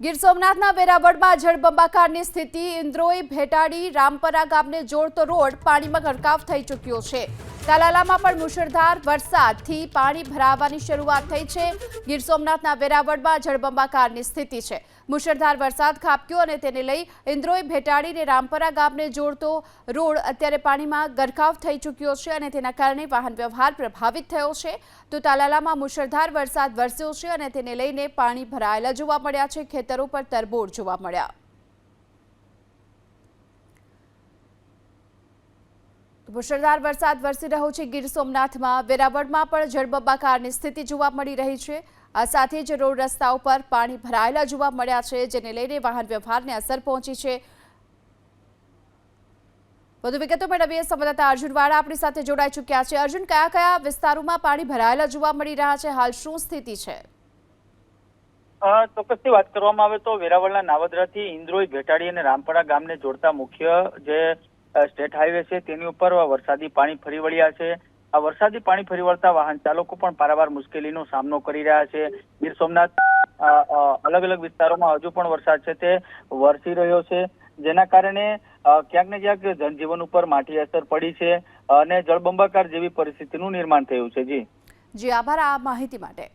ગીર સોમનાથના વેરાવળમાં જળબંબાકારની સ્થિતિ ઇન્દ્રોઈ ભેટાડી રામપરા ગામને જોડતો રોડ, પાણીમાં ગરકાવ થઈ ચૂક્યો છે. તાલાલામાં પણ મુશળધાર વરસાદથી પાણી ભરાવાની શરૂઆત થઈ છે. ગીર સોમનાથના વેરાવળમાં જળબંબાકારની સ્થિતિ છે. મુશળધાર વરસાદ ખાબક્યો અને તેને લઈ ઇન્દ્રોઈ ભેટાડીને રામપરા ગામને જોડતો રોડ અત્યારે પાણીમાં ગરકાવ થઈ ચૂક્યો છે અને તેના કારણે વાહન વ્યવહાર પ્રભાવિત થયો છે. તો તાલાલામાં મુશળધાર વરસાદ વરસ્યો છે અને તેને લઈને પાણી ભરાયેલા જોવા મળ્યા છે. ખેતરો પર તરબોળ જોવા મળ્યા. મુશળધાર વરસાદ વરસી રહ્યો છે. ગીર સોમનાથમાં, વેરાવળમાં પણ જળબંબાકારની સ્થિતિ જોવા મળી રહી છે. આ સાથે જ રોડ રસ્તા ઉપર પાણી ભરાયેલા જોવા મળ્યા છે, જેને લઈને વાહન વ્યવહારને અસર પહોંચી છે. વધુ વિગતો મેળવીએ. સંવાદદાતા અર્જુન વાળા આપણી સાથે જોડાઈ ચૂક્યા છે. અર્જુન, કયા કયા વિસ્તારોમાં પાણી ભરાયેલા જોવા મળી રહ્યા છે? હાલ શું સ્થિતિ છે? ચોક્કસથી વાત કરવામાં આવે તો વેરાવળના નાવદરાથી ઇન્દ્રોઈ ભેટાડી અને રામપરા ગામને જોડતા મુખ્ય જે સ્ટેટ હાઈવે છે, તેની ઉપર વરસાદી પાણી ફરી વળ્યા છે. આ વરસાદી પાણી ફરી વળતા વાહન ચાલકો પણ પારાવાર મુશ્કેલીનો સામનો કરી રહ્યા છે. ગીર સોમનાથ અલગ અલગ વિસ્તારોમાં હજુ પણ વરસાદ છે, તે વરસી રહ્યો છે. જેના કારણે ક્યાંક ને ક્યાંક જનજીવન ઉપર માઠી અસર પડી છે અને જળબંબાકાર જેવી પરિસ્થિતિનું નિર્માણ થયું છે. જી. જી, આભાર આ માહિતી માટે.